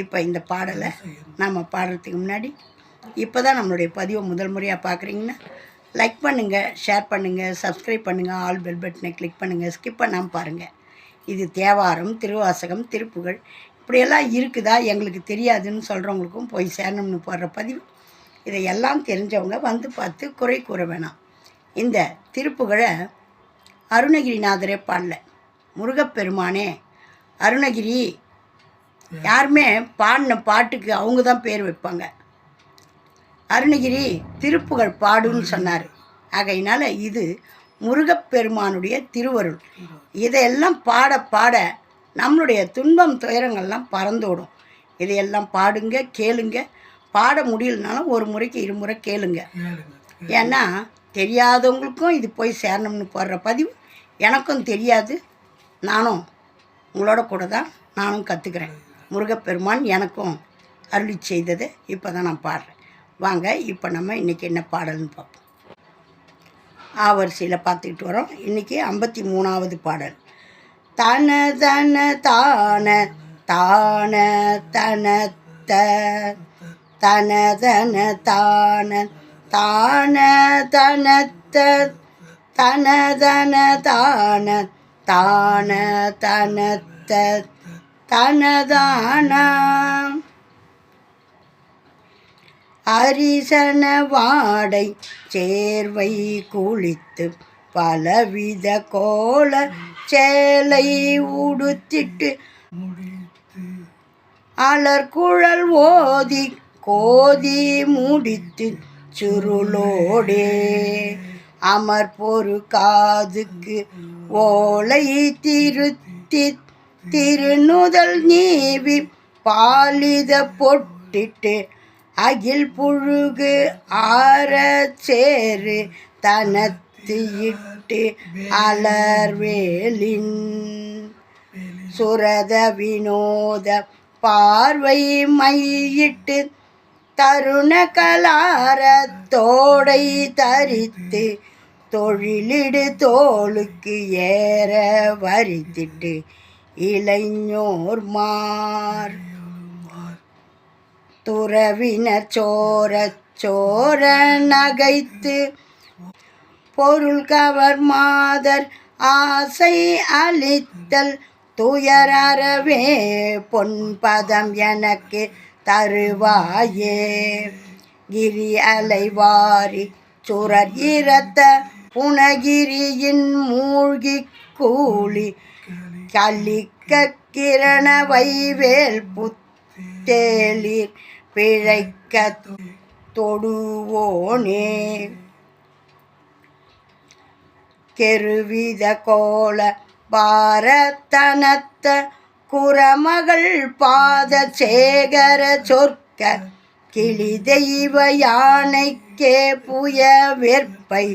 இப்போ இந்த பாடலை நம்ம பாடுறதுக்கு முன்னாடி இப்போ தான் நம்மளுடைய பதிவை முதல் முறையாக பார்க்குறீங்கன்னா லைக் பண்ணுங்கள் ஷேர் பண்ணுங்கள் சப்ஸ்கிரைப் பண்ணுங்கள் ஆல் பெல் பட்டனை கிளிக் பண்ணுங்கள் ஸ்கிப் பண்ணாமல் பாருங்கள் இது தேவாரம் திருவாசகம் திருப்புகழ் இப்படியெல்லாம் இருக்குதா எங்களுக்கு தெரியாதுன்னு சொல்கிறவங்களுக்கும் போய் சேரணும்னு போடுற பதிவு. இதையெல்லாம் தெரிஞ்சவங்க வந்து பார்த்து குறை கூற வேணாம். இந்த திருப்புகழை அருணகிரிநாதரே பாடல. முருகப்பெருமானே அருணகிரி யாருமே பாடின பாட்டுக்கு அவங்க தான் பேர் வைப்பாங்க. அருணகிரி திருப்புகழ் பாடுன்னு சொன்னார். ஆகையினால இது முருகப்பெருமானுடைய திருவருள். இதையெல்லாம் பாட பாட நம்மளுடைய துன்பம் துயரங்கள்லாம் பறந்தோடும் இதையெல்லாம் பாடுங்க கேளுங்க. பாட முடியலனாலும் ஒரு முறைக்கு இருமுறை கேளுங்க. ஏன்னா தெரியாதவங்களுக்கும் இது போய் சேரணும்னு போடுற பதிவு எனக்கும் தெரியாது. நானும் உங்களோட கூட தான் நானும் கற்றுக்கிறேன் முருகப்பெருமான் எனக்கும் அருளி செய்தது. இப்போ தான் நான் பாடுறேன். வாங்க இப்போ நம்ம இன்றைக்கி என்ன பாடல்னு பார்ப்போம். ஆவரிசையில் பார்த்துக்கிட்டு வரோம். இன்றைக்கி ஐம்பத்தி மூணாவது பாடல். தன தன தான தான தனத்த தன தன தான தான தனத்த தன தன தான தான தனத்த தனதானாம். அரிசன வாடை சேர்வை குளித்து பலவித கோல சேலை உடுத்திட்டு அலர்குழல் ஓதி கோதி முடித்து சுருளோடே. அமர் பொறு காதுக்கு ஓலை திருத்தி திருநுதல் நீவி பாலித பொட்டிட்டு அகில் புழுகு ஆற சேரு தனத்து இட்டு அலர்வேலின் சுரத வினோத பார்வை மையிட்டு தருண கலார தோடை தரித்து தொழிலிடு தோளுக்கு ஏற வரித்திட்டு இளைஞோர் மார். துறவினர் சோரச் சோர நகைத்து பொருள் கவர் மாதர் ஆசை அளித்தல் துயரறவே பொன்பதம் எனக்கு தருவாயே. கிரி அலைவாரி சுரர் இரத்த புனகிரியின் மூழ்கி கூலி கலிக்க கிரண வைவேல் புத்தேலிர் பிழைக்க தொடுவோனே. கெருவித கோல பாரத்தனத்த குரமகள் பாத சேகர சொற்க கிளி தெய்வ யானைக்கே புய வெற்பை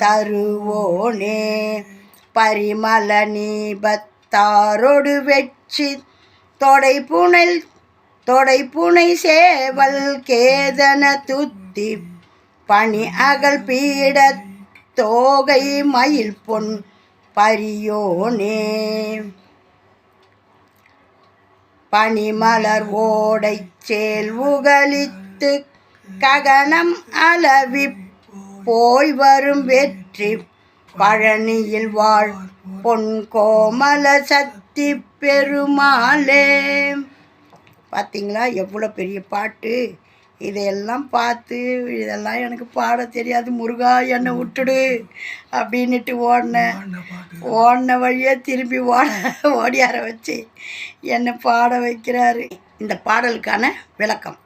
தருவோனே. பரிமள நீபத்தாரொடு வெற்றி. தொடை புனல் தொடை புனை சேவல் கேதன துத்தி. பனி அகல் பீட தோகை மயில் பொன் பரியோனே. பனிமலர் ஓடை சேல் உகலித்து ககனம் அளவி போய் வரும் வெற்றி. பழனியில் வாழ் பொன் கோமல சக்தி பெருமாளே. பார்த்தீங்களா எவ்வளோ பெரிய பாட்டு. இதையெல்லாம் பார்த்து இதெல்லாம் எனக்கு பாட தெரியாது. முருகா என்னை விட்டுடு அப்படின்னுட்டு ஓடினேன் ஓடின வழியே திரும்பி ஓட ஓடியார வச்சு என்னை பாட வைக்கிறாரு. இந்த பாடலுக்கான விளக்கம்.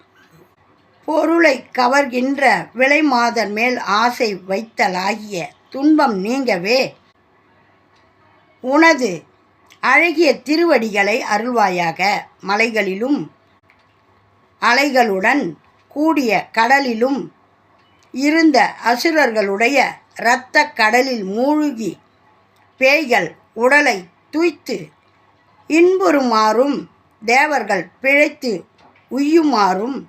பொருளை கவர்கின்ற விலை மாதன் மேல் ஆசை வைத்தலாகிய துன்பம் நீங்கவே. உனது அழகிய திருவடிகளை அருள்வாயாக. மலைகளிலும் அலைகளுடன் கூடிய கடலிலும் இருந்த அசுரர்களுடைய இரத்த கடலில் மூழ்கி பேய்கள் உடலை துய்த்து இன்புறுமாறும் தேவர்கள் பிழைத்து உய்யுமாறும்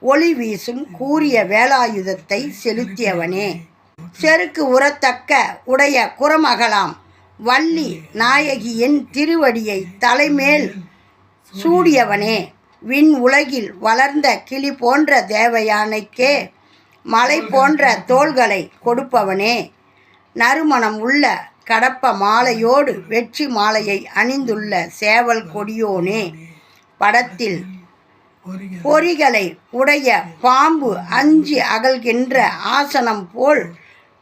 ஒளி வீசும் கூறிய வேலாயுதத்தை செலுத்தியவனே. செருக்கு உரத்தக்க உடைய குரமகலாம் வள்ளி நாயகியின் திருவடியை தலைமேல் சூடியவனே விண் உலகில் வளர்ந்த கிளி போன்ற தேவயானைக்கே மலை போன்ற தோள்களை கொடுப்பவனே. நறுமணம் உள்ள கடப்ப மாலையோடு வெற்றி மாலையை அணிந்துள்ள சேவல் கொடியோனே படத்தில் பொறிகளை உடைய பாம்பு அஞ்சு அகல்கின்ற ஆசனம் போல்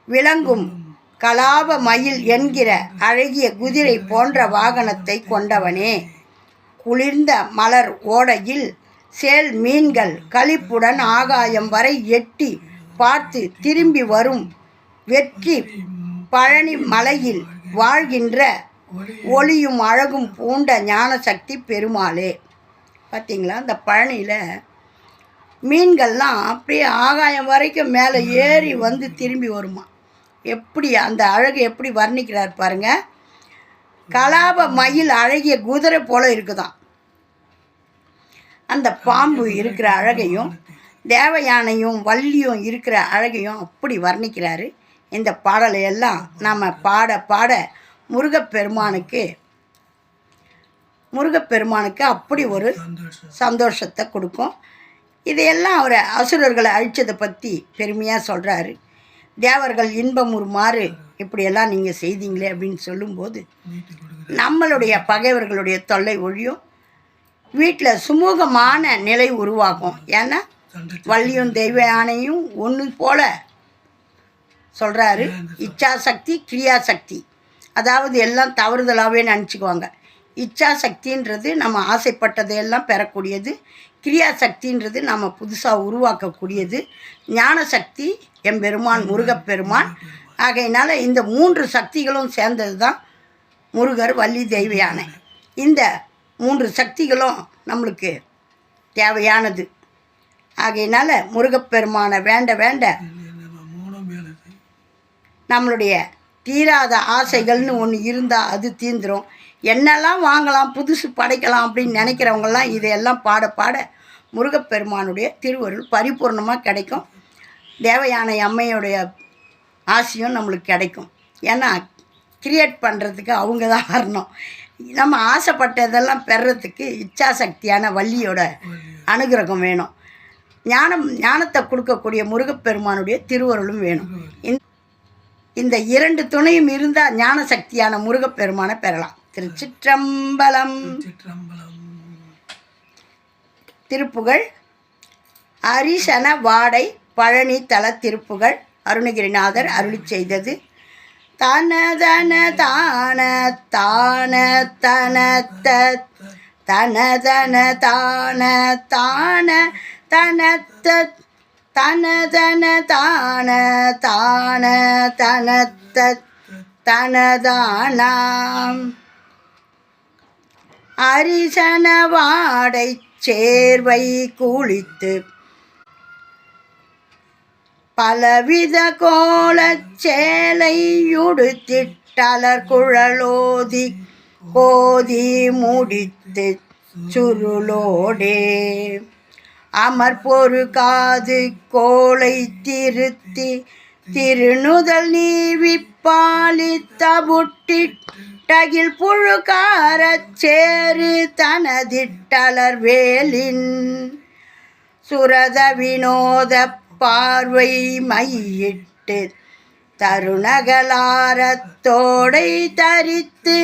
விளங்கும் கலாப மயில் என்கிற அழகிய குதிரை போன்ற வாகனத்தை கொண்டவனே. குளிர்ந்த மலர் ஓடையில் சேல் மீன்கள் களிப்புடன் ஆகாயம் வரை எட்டி பார்த்து திரும்பி வரும் வெற்றி பழனி மலையில் வாழ்கின்ற ஒளியும் அழகும் பூண்ட ஞானசக்தி பெருமாளே. பார்த்தீங்களா இந்த பழனியில் மீன்கள்லாம் அப்படியே ஆகாயம் வரைக்கும் மேலே ஏறி வந்து திரும்பி வருமா? எப்படி அந்த அழகு எப்படி வர்ணிக்கிறார் பாருங்க. கலாப மயில் அழகிய குதிரை போல இருக்குதான். அந்த பாம்பு இருக்கிற அழகையும் தேவயானையும் வள்ளியும் இருக்கிற அழகையும் அப்படி வர்ணிக்கிறாரு. இந்த பாடலை எல்லாம் நாம் பாட பாட முருகப்பெருமானுக்கு முருகப்பெருமானுக்கு அப்படி ஒரு சந்தோஷத்தை கொடுக்கும். இதையெல்லாம் அவர் அசுரர்களை அழித்ததை பற்றி பெருமையாக சொல்கிறாரு தேவர்கள் இன்பம் உருமாறு இப்படியெல்லாம் நீங்கள் செய்தீங்களே அப்படின்னு சொல்லும்போது நம்மளுடைய பகைவர்களுடைய தொல்லை ஒழியும். வீட்டில் சுமூகமான நிலை உருவாகும். ஏன்னா வள்ளியும் தெய்வ யானையும் ஒன்று போல சொல்கிறாரு இச்சாசக்தி கிரியாசக்தி. அதாவது எல்லாம் தவறுதலாகவே நினச்சிக்குவாங்க. இச்சாசக்தின்றது நம்ம ஆசைப்பட்டதையெல்லாம் பெறக்கூடியது. கிரியாசக்தின்றது நம்ம புதுசாக உருவாக்கக்கூடியது. ஞானசக்தி எம்பெருமான் முருகப்பெருமான். ஆகையினால இந்த மூன்று சக்திகளும் சேர்ந்தது தான் முருகர் வள்ளி தெய்வ யானை. இந்த மூன்று சக்திகளும் நம்மளுக்கு தேவையானது. ஆகையினால முருகப்பெருமானை வேண்ட வேண்ட நம்மளுடைய தீராத ஆசைகள்னு ஒன்று இருந்தால் அது தீந்துரும். என்னெல்லாம் வாங்கலாம் புதுசு படைக்கலாம் அப்படின்னு நினைக்கிறவங்கெல்லாம் இதையெல்லாம் பாட பாட முருகப்பெருமானுடைய திருவருள் பரிபூர்ணமாக கிடைக்கும். தேவயானை அம்மையுடைய ஆசையும் நம்மளுக்கு கிடைக்கும். ஏன்னா கிரியேட் பண்ணுறதுக்கு அவங்க தான் காரணம். நம்ம ஆசைப்பட்டதெல்லாம் பெறத்துக்கு இச்சாசக்தியான வள்ளியோட அனுகிரகம் வேணும். ஞானம் ஞானத்தை கொடுக்கக்கூடிய முருகப்பெருமானுடைய திருவருளும் வேணும். இந்த இரண்டு துணையும் இருந்தால் ஞான சக்தியான முருகப்பெருமானை பெறலாம். திருச்சிற்றம்பலம். திருப்புகழ் அரிசன வாடை பழனி தல திருப்புகள் அருணகிரிநாதர் அருளி செய்தது. தன தன தான தான தன த தன தன தான தான தனத்த தனதன தன தன தான தான தனத்த தனதானாம் அரிசன வாடை சேர்வை குளித்து பலவித கோலச் சேலையுடுத்திட்டலர் குழலோதி கோதி முடித்து சுருளோடே. அமர் பொறு காது கோளை திருத்தி திருநுதல் நீவிப்பாலி தபுட்டிட்டகில் புழுகாரச் சேரு தனதிட்டலர் வேலின் சுரத வினோத பார்வை மையிட்டு தருணகலாரத்தோடை தரித்து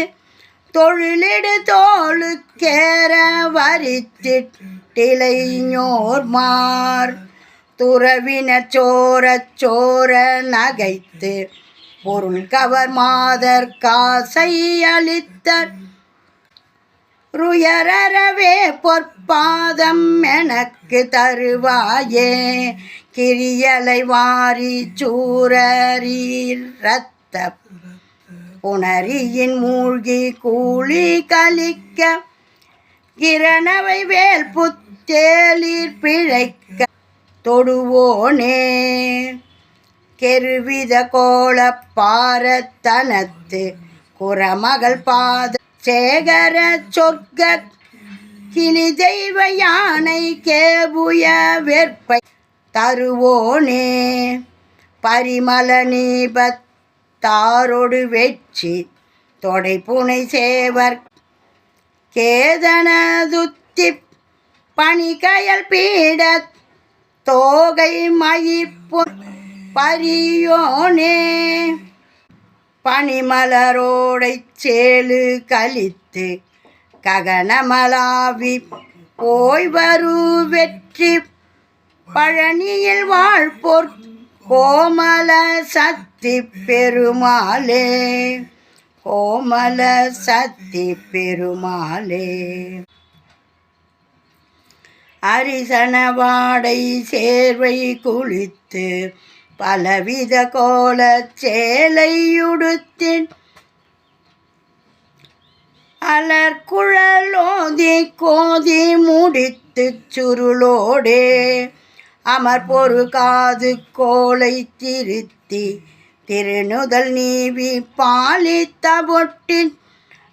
தொழிலிடு தோளுக்கேற வரித்திட்டிலைஞோர்மார் துறவின சோர சோர நகைத்து பொருள் கவர் மாதர் காசை அளித்தர். ருயரவே பொற்பாதம் எனக்கு தருவாயே கிரியலை வாரி சூரரீர் ரத்த புணரியின் மூழ்கி கூலி கலிக்க கிரணவை வேல் புத்த பிழைக்க தொடுவோனே. கெருவித கோல பாரத்தனத்து குரமகள் பாத சேகர சொர்க்க கிளி தெய்வ யானை கேபுய வெற்பை தருவோனே. பரிமள நீபத்தாரொடு வெற்றி தொடை புனை சேவர் கேதனதுத்தி பனிகயல் பீட தோகை மயிப்பு பரியோனே. பனிமலரோடை சேலு கலித்து ககனமலாவி போய் வரு வெற்றி பழனியில் வாழ்போர் கோமல சக்தி பெருமாளே. கோமல சக்தி பெருமாளே. அரிசன வாடை சேர்வை குளித்து பலவித கோலச் சேலையுடுத்தின் அலர்குழலோதி கோதி முடித்து சுருளோடே. அமர் பொறு காது கோலை திருத்தி திருநுதல் நீவி பாலித்த பொட்டின்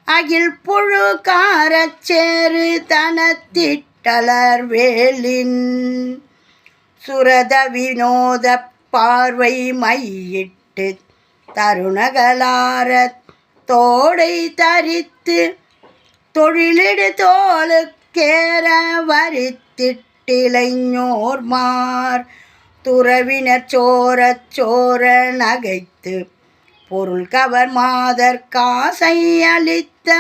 அகில் புழு காரச்சேரு தனத்திட்டலர் வேலின் சுரத வினோத பார்வை மையிட்டு தருணகலார தோடை தரித்து தொழிலிடு தோளுக்கேற வரித்திட்டு வரித்திட்டிளைஞோர்மார் துறவினர் சோரச் சோர நகைத்து பொருள் கவர் மாதர் காசை அளித்த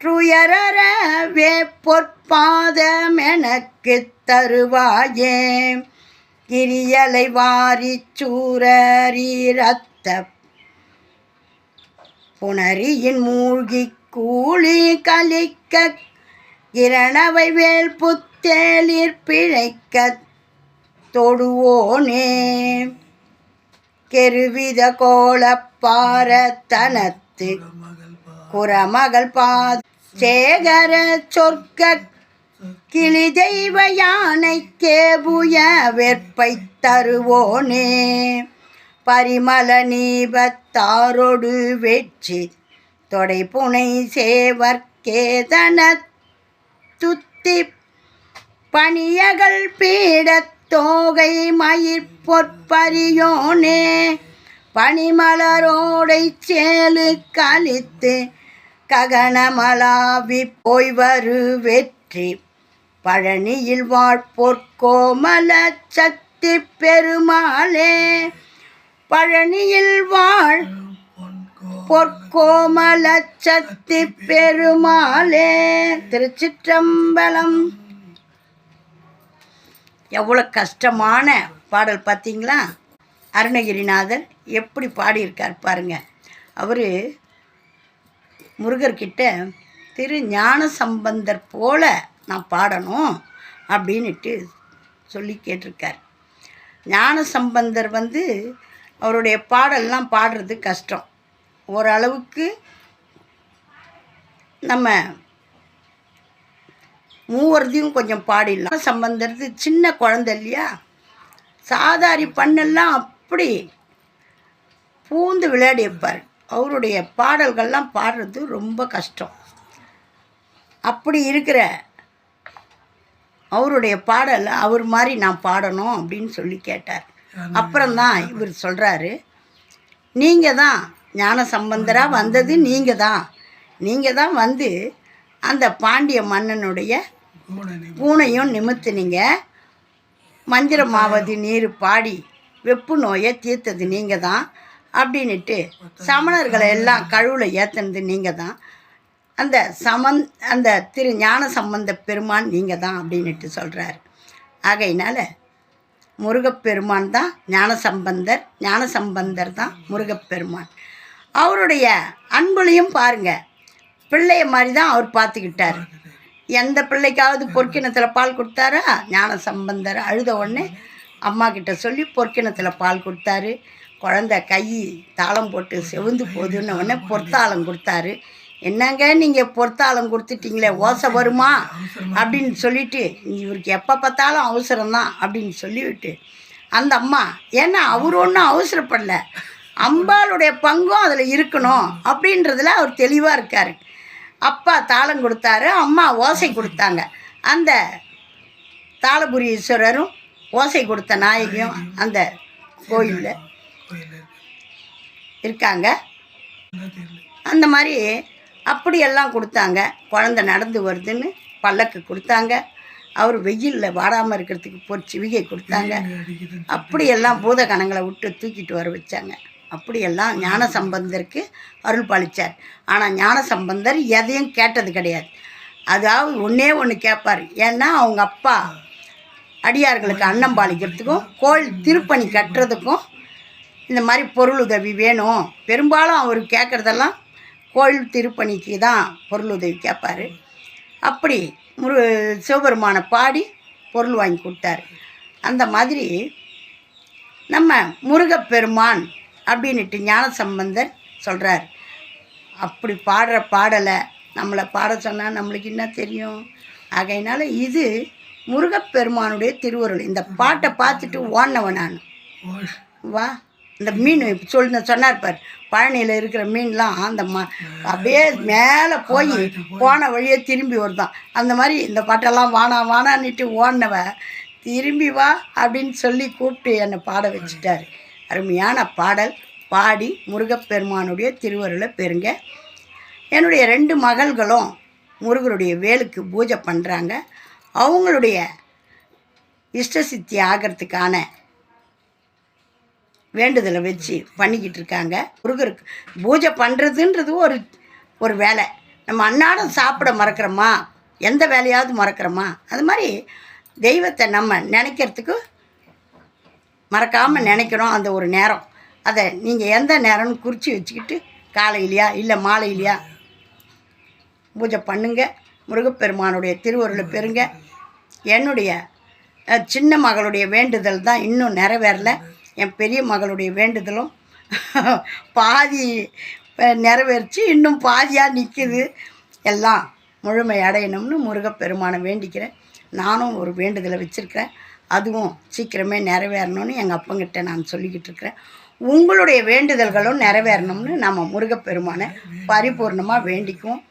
துயரவே பொற்பாதமெனக்கு தருவாயே கிரியலை வாரிச் சூரரி புணரியின் மூழ்கி கூலி கலிக்க இரணவை வேல் தேளிர் பிழைக்க தொடுவோனே. கெருவித கோலப்பார தனத்து குரமகள் பா சேகர சொர்க்க கிளி தெய்வ யானை கேபுய வெற்பை தருவோனே. பரிமல நீபத்தாரொடு வெற்றி தொடை புனை சேவர்கேதன துத்தி பணியகள் பீடத் தோகை மயிர் பனிமலரோடை சேலு கழித்து ககனமலாவி போய் வரு வெற்றி. பழனியில் வாழ்பொற்கோமல சக்தி பெருமாளே பழனியில் வாழ் பொற்கோமல சக்தி பெருமாளே. திருச்சிற்றம்பலம் எவ்வளோ கஷ்டமான பாடல் பார்த்தீங்களா? அருணகிரிநாதர் எப்படி பாடியிருக்கார் பாருங்க. அவர் முருகர்கிட்ட திரு ஞான சம்பந்தர் போல நான் பாடணும் அப்படின்னுட்டு சொல்லி கேட்டிருக்கார். ஞான சம்பந்தர் வந்து அவருடைய பாடல்லாம் பாடுறது கஷ்டம். ஓரளவுக்கு நம்ம மூவரதையும் கொஞ்சம் பாடிடலாம். சம்பந்தறது? சின்ன குழந்தை இல்லையா? சாதாரி பண்ணெல்லாம் அப்படி பூந்து விளையாடி அவருடைய பாடல்கள்லாம் பாடுறது ரொம்ப கஷ்டம். அப்படி இருக்கிற அவருடைய பாடல் அவர் மாதிரி நான் பாடணும் அப்படின்னு சொல்லி கேட்டார். அப்புறம்தான் இவர் சொல்கிறாரு நீங்கள் தான் ஞான சம்பந்தராக வந்தது நீங்கள் தான். நீங்கள் தான் வந்து அந்த பாண்டிய மன்னனுடைய பூனையும் நிமித்துனீங்க மந்திரமாவது நீர் பாடி வெப்பு நோயை தீர்த்தது நீங்கள் தான் அப்படின்னுட்டு சமணர்களை எல்லாம் கழுவில் ஏற்றுனது நீங்கள் தான் அந்த சமந் அந்த திரு ஞான சம்பந்த பெருமான் நீங்கள் தான் அப்படின்னுட்டு சொல்கிறார் ஆகையினால முருகப்பெருமான் தான் ஞான சம்பந்தர் தான் முருகப்பெருமான். அவருடைய அன்புலையும் பாருங்கள் பிள்ளைய மாதிரி தான் அவர் பார்த்துக்கிட்டார். எந்த பிள்ளைக்காவது பொற்கிணத்தில் பால் கொடுத்தாரா? ஞான சம்பந்தர் அழுத உடனே அம்மா கிட்ட சொல்லி பொற்கிணத்தில் பால் கொடுத்தாரு. குழந்த கை தாளம் போட்டு செவுந்து போகுதுன்னு உடனே பொற்தாளம் கொடுத்தாரு. என்னங்க நீங்கள் பொறுத்தாளம் கொடுத்துட்டீங்களே ஓசை வருமா? அப்படின்னு சொல்லிட்டு இவருக்கு எப்போ பார்த்தாலும் அவசரம்தான் அப்படின்னு சொல்லிவிட்டு அந்த அம்மா ஏன்னா அவர் ஒன்றும் அவசரப்படல. அம்பாளுடைய பங்கும் அதில் இருக்கணும் அப்படின்றதுல அவர் தெளிவாக இருக்கார். அப்பா தாளம் கொடுத்தாரு அம்மா ஓசை கொடுத்தாங்க. அந்த தாளபுரி ஈஸ்வரரும் ஓசை கொடுத்த நாயகியும் அந்த கோயிலில் இருக்காங்க. அந்த மாதிரி அப்படியெல்லாம் கொடுத்தாங்க. குழந்த நடந்து வருதுன்னு பல்லக்கு கொடுத்தாங்க. அவர் வெயிலில் வாடாமல் இருக்கிறதுக்கு பொற்சிவிகை கொடுத்தாங்க. அப்படியெல்லாம் பூத கணங்களை விட்டு தூக்கிட்டு வர வச்சாங்க. அப்படியெல்லாம் ஞான சம்பந்தருக்கு அருள் பாலித்தார் ஆனால் ஞான சம்பந்தர் எதையும் கேட்டது கிடையாது. அதாவது ஒன்றே ஒன்று கேட்பார் ஏன்னா அவங்க அப்பா அடியார்களுக்கு அன்னம் பாலிக்கிறதுக்கும் கோயில் திருப்பணி கட்டுறதுக்கும் இந்த மாதிரி பொருள் உதவி வேணும். பெரும்பாலும் அவர் கேட்குறதெல்லாம் கோயில் திருப்பணிக்கு தான் பொருள் உதவி கேட்பார் அப்படி முரு சிவபெருமானை பாடி பொருள் வாங்கி கொடுத்தாரு. அந்த மாதிரி நம்ம முருகப்பெருமான் அப்படின்னுட்டு ஞான சம்பந்தர் சொல்கிறார் அப்படி பாடுற பாடலை நம்மளை பாட சொன்னால் நம்மளுக்கு என்ன தெரியும்? ஆகையினால இது முருகப்பெருமானுடைய திருவருள். இந்த பாட்டை பார்த்துட்டு ஓடினவன் நான். வா இந்த மீன் சொல்லு சொன்னார் பார். பழனியில் இருக்கிற மீன்லாம் அந்த ம அப்படியே மேலே போய் போன வழியே திரும்பி வருதான். அந்த மாதிரி இந்த பாட்டெல்லாம் வானா வானான்னுட்டு ஓடினவ திரும்பி வா அப்படின்னு சொல்லி கூப்பிட்டு என்னை பாட வச்சுட்டாரு. அருமையான பாடல் பாடி முருகப்பெருமானுடைய திருவருளை பெறுங்க. என்னுடைய ரெண்டு மகள்களும் முருகருடைய வேலுக்கு பூஜை பண்ணுறாங்க அவங்களுடைய இஷ்டசித்தி ஆகிறதுக்கான வேண்டுதலை வச்சு பண்ணிக்கிட்டு இருக்காங்க. முருகருக்கு பூஜை பண்ணுறதுன்றது ஒரு ஒரு வேலை. நம்ம அன்னாடம் சாப்பிட மறக்கிறோமா? எந்த வேலையாவது மறக்கிறோமா? அது மாதிரி தெய்வத்தை நம்ம நினைக்கிறதுக்கு மறக்காமல் நினைக்கிறோம் அந்த ஒரு நேரம். அதை நீங்கள் எந்த நேரம்னு குறித்து வச்சுக்கிட்டு காலையிலையா இல்லை மாலையிலையா பூஜை பண்ணுங்க. முருகப்பெருமானுடைய திருவருளை பெறுங்க. என்னுடைய சின்ன மகளுடைய வேண்டுதல் தான் இன்னும் நிறைவேறல. என் பெரிய மகளுடைய வேண்டுதலும் பாதி நிறைவேறிச்சு. இன்னும் பாதியாக நிற்குது எல்லாம் முழுமை அடையணும்னு முருகப்பெருமானை வேண்டிக்கிறேன். நானும் ஒரு வேண்டுதலை வச்சுருக்கிறேன். அதுவும் சீக்கிரமே நிறைவேறணும்னு எங்கள் அப்பங்கிட்ட நான் சொல்லிக்கிட்டு இருக்கிறேன். உங்களுடைய வேண்டுதல்களும் நிறைவேறணும்னு நம்ம முருகப்பெருமானை பரிபூர்ணமாக வேண்டிக்குவோம்.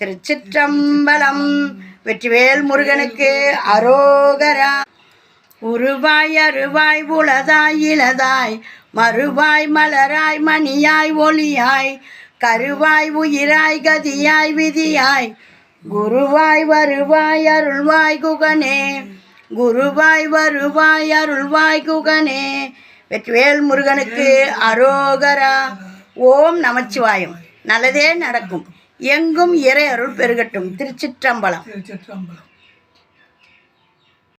திருச்சிற்றம்பலம் வெற்றிவேல் முருகனுக்கு அரோகரா. உருவாய் அருவாய் உளதாய் இளதாய் மறுவாய் மலராய் மணியாய் ஒளியாய் கருவாய் உயிராய் கதியாய் விதியாய் குருவாய் வருவாய் அருள்வாய் குகனே. குருவாய் வருவாய் அருள்வாய் குகனே. வெற்றிவேல் முருகனுக்கு அரோகரா. ஓம் நமச்சிவாயம். நல்லதே நடக்கும். எங்கும் இறை அருள் பெருகட்டும். திருச்சிற்றம்பலம். திருச்சிற்றம்பலம்.